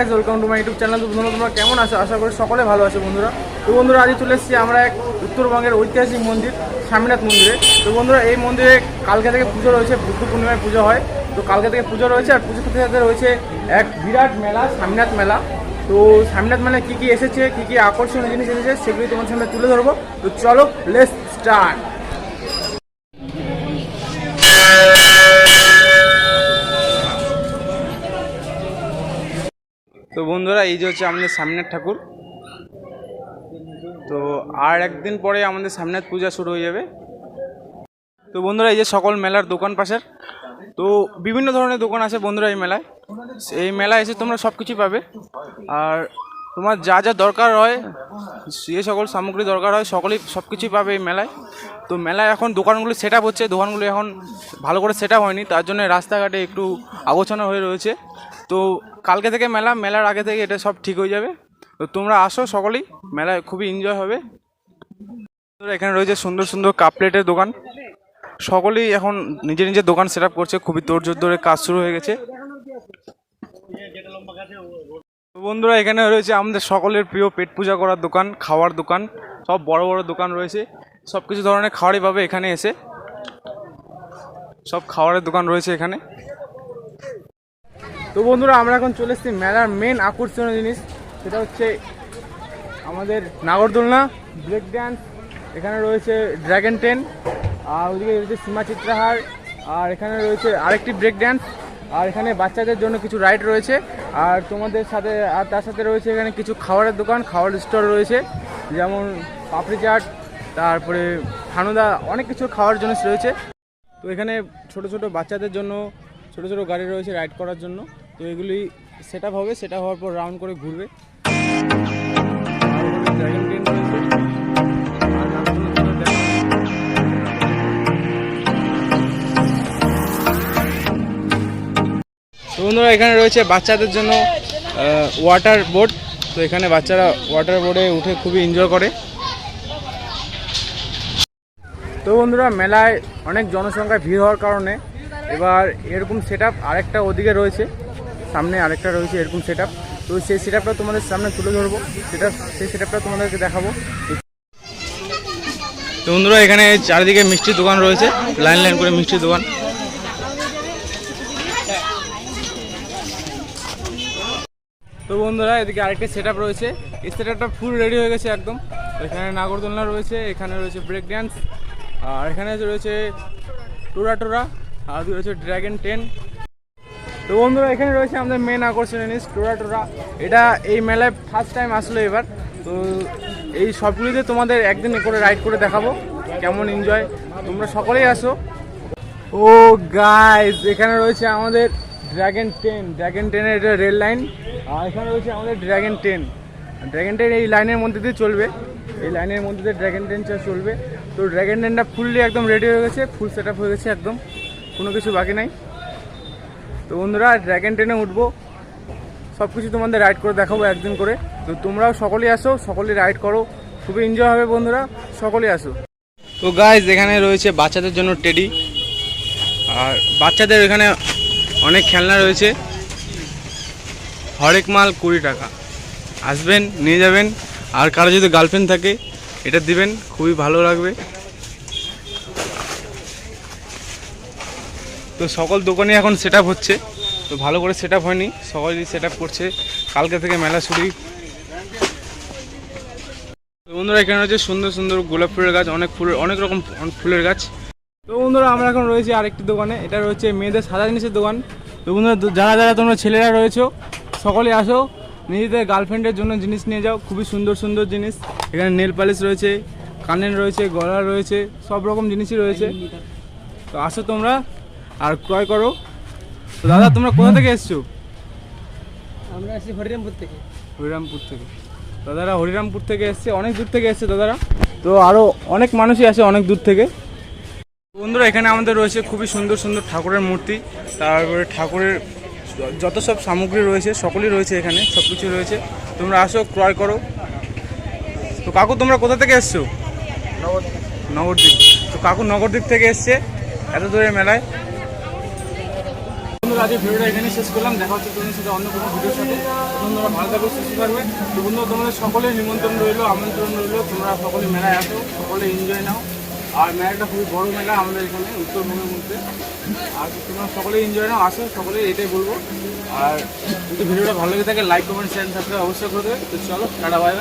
Guys welcome to my YouTube channel তো বন্ধুরা, তোমরা কেমন আছো? আশা করি সকলে ভালো আছে বন্ধুরা। তো বন্ধুরা, আজ চলে এসেছি আমরা এক উত্তরবঙ্গের ঐতিহাসিক মন্দির, স্বামীনাথ মন্দিরে। তো বন্ধুরা, এই মন্দিরে কালকে থেকে পুজো রয়েছে, বুদ্ধ পূর্ণিমায় পুজো হয়। তো কালকে থেকে পুজো রয়েছে, আর পুজোর সাথে রয়েছে এক বিরাট মেলা, স্বামীনাথ মেলা। তো স্বামীনাথ মেলায় কী কী এসেছে, কী কী আকর্ষণীয় জিনিস এসেছে, সেগুলি তোমার সামনে তুলে ধরবো। তো চলো লেস স্টার্ট তো বন্ধুরা, এই যে হচ্ছে আমাদের সামনের ঠাকুর। তো আর একদিন পরে আমাদের সামনের পূজা শুরু হয়ে যাবে। তো বন্ধুরা, এই যে সকল মেলার দোকান পাশের, তো বিভিন্ন ধরনের দোকান আছে বন্ধুরা এই মেলায়। এই মেলায় এসে তোমরা সব কিছুই পাবে। আর তোমার যা যা দরকার হয়, যে সকল সামগ্রী দরকার হয়, সকলেই সব কিছুই পাবে এই মেলায়। তো মেলায় এখন দোকানগুলি সেট হচ্ছে, দোকানগুলি এখন ভালো করে সেট হয়নি, তার জন্য রাস্তাঘাটে একটু আলোচনা হয়ে রয়েছে। তো কালকে থেকে মেলা, মেলার আগে থেকে এটা সব ঠিক হয়ে যাবে। তো তোমরা আসো সকলেই, মেলায় খুবই এনজয় হবে। এখানে রয়েছে সুন্দর সুন্দর কাপ প্লেটের দোকান। সকলেই এখন নিজের নিজের দোকান সেট করছে, খুবই তোড়জোড় ধরে কাজ শুরু হয়ে গেছে। বন্ধুরা, এখানে রয়েছে আমাদের সকলের প্রিয় পেট পূজা করার দোকান, খাওয়ার দোকান। সব বড় বড় দোকান রয়েছে। সব কিছু ধরনের খাবারই পাবে এখানে এসে। সব খাওয়ারের দোকান রয়েছে এখানে। তো বন্ধুরা, আমরা এখন চলে এসেছি মেলার মেন আকর্ষণীয় জিনিস, সেটা হচ্ছে আমাদের নাগরদোলনা ব্রেক ড্যান্স এখানে রয়েছে ড্র্যাগন টেন আর ওদিকে রয়েছে সীমা চিত্রাহার, আর এখানে রয়েছে আরেকটি ব্রেক ড্যান্স আর এখানে বাচ্চাদের জন্য কিছু রাইড রয়েছে, আর তোমাদের সাথে, আর তার সাথে রয়েছে এখানে কিছু খাবারের দোকান খাবার স্টল রয়েছে, যেমন পাপড়ি চাট, তারপরে ফানুদা, অনেক কিছু খাওয়ার জিনিস রয়েছে। তো এখানে ছোট ছোট বাচ্চাদের জন্য, ছোট ছোট গাড়ি রয়েছে রাইড করার জন্য। তো এগুলি সেট আপ হবে সেট হওয়ার পর রাউন্ড করে ঘুরবে। বন্ধুরা, এখানে রয়েছে বাচ্চাদের জন্য ওয়াটার বোর্ড তো এখানে বাচ্চারা ওয়াটার বোর্ডে উঠে খুবই এনজয় করে। তো বন্ধুরা, মেলায় অনেক জনসংখ্যায় ভিড় হওয়ার কারণে এবার এরকম সেট আপ আরেকটা ওদিকে রয়েছে। সামনে আরেকটা রয়েছে এরকম সেট তো সেই সেট তোমাদের সামনে তুলে ধরবো। সেটা, সেই সেট তোমাদেরকে দেখাবো। তো বন্ধুরা, এখানে চারিদিকে মিষ্টির দোকান রয়েছে। লাইন লাইন করে মিষ্টির দোকান। তো বন্ধুরা, এদিকে আরেকটা সেট রয়েছে। এই সেট ফুল রেডি হয়ে গেছে একদম। এখানে নাগরদোলনা রয়েছে, এখানে রয়েছে ব্রেক ড্যান্স আর এখানে রয়েছে টোরা টোরা, আর রয়েছে ড্র্যাগন টেন তো বন্ধুরা, এখানে রয়েছে আমাদের মেন আকর্ষণীয় জিনিস, টোরা টোরা। এটা এই মেলায় ফার্স্ট টাইম আসলো এবার। তো এই সবগুলিতে তোমাদের একদিন করে রাইড করে দেখাবো। কেমন এনজয় তোমরা সকলেই আসো। ও গাইস এখানে রয়েছে আমাদের ড্র্যাগন টেন ড্র্যাগন টেনের এটা রেল লাইন আর এখানে রয়েছে আমাদের ড্র্যাগন টেন ড্র্যাগন টেন এই লাইনের মধ্যে দিয়ে চলবে। এই লাইনের মধ্যে দিয়ে ড্র্যাগন ট্রেন চলবে। তো ড্র্যাগন ট্রেনটা ফুললি একদম রেডি হয়ে গেছে ফুল সেট হয়ে গেছে একদম। কোনো কিছু বাকি নাই। তো বন্ধুরা ড্র্যাগন ট্রেনে উঠবো। সব কিছু তোমাদের রাইড করে দেখাবো একদিন করে। তো তোমরাও সকলেই আসো, সকলেই রাইড করো। খুবই এনজয় হবে বন্ধুরা, সকলেই আসো। তো গাইজ এখানে রয়েছে বাচ্চাদের জন্য টেডি আর বাচ্চাদের এখানে অনেক খেলনা রয়েছে। হরেক মাল কুড়ি টাকা। আসবেন, নিয়ে যাবেন। আর কারও যদি গার্লফ্রেন্ড থাকে, এটা দিবেন, খুবই ভালো লাগবে। তো সকল দোকানে এখন সেট হচ্ছে। তো ভালো করে সেট হয়নি, সকলেই সেট করছে। কালকে থেকে মেলা শুরু। বন্ধুরা, এখানে রয়েছে সুন্দর সুন্দর গোলাপ ফুলের গাছ, অনেক ফুলের, অনেক রকম ফুলের গাছ। তো বন্ধুরা, আমরা এখন রয়েছি আরেকটি দোকানে। এটা রয়েছে মেয়েদের সাদা জিনিসের দোকান। তো বন্ধুরা যারা যারা তোমরা ছেলেরা রয়েছো সকলে আসো। নিজেদের গার্লফ্রেন্ডের জন্য জিনিস নিয়ে যাও। খুবই সুন্দর সুন্দর জিনিস। এখানে নেল পালিশ রয়েছে, কানের রয়েছে, গলার রয়েছে, সব রকম জিনিসই রয়েছে। তো আসো তোমরা। আর ক্রয় করো। তো দাদা তোমরা কোথা থেকে এসছো? আমরা আছি হরিরামপুর থেকে। হরিরামপুর থেকে। দাদারা হরিরামপুর থেকে এসছে অনেক দূর থেকে এসছে দাদারা। তো আরও অনেক মানুষই আসে অনেক দূর থেকে। বন্ধুরা এখানে আমাদের রয়েছে খুবই সুন্দর সুন্দর ঠাকুরের মূর্তি। তারপরে ঠাকুরের যত সব সামগ্রী রয়েছে সকলই রয়েছে এখানে সব কিছু রয়েছে। তোমরা আসো ক্রয় করো। তো কাকু তোমরা কোথা থেকে এসছো? নগরদ্বীপ। তো কাকু নগরদ্বীপ থেকে এসছে এত দূরের মেলায়। বন্ধুরা আজকে ভিডিওটা এখানে শেষ করলাম। দেখা হচ্ছে তোমাদের সাথে অন্য কোনো ভিডিওর সাথে। তো বন্ধুরা ভালো থাকবে সুস্থ থাকবে তো বন্ধুরা তোমাদের সকলের নিমন্ত্রণ রইল, আমন্ত্রণ রইল। তোমরা সকলে মেলায় আসো, সকলে এনজয় নাও। আর মেলাটা খুবই বড় মেলা আমাদের এখানে উত্তরবঙ্গের মধ্যে। আর তোমরা সকলে এনজয় নাও, আসো, সকলে এটাই বলব। আর যদি ভিডিওটা ভালো লেগে থাকে লাইক কমেন্ট শেয়ার সাবস্ক্রাইব অবশ্যই করে দেবে। তো চলো, টাটা বাই বাই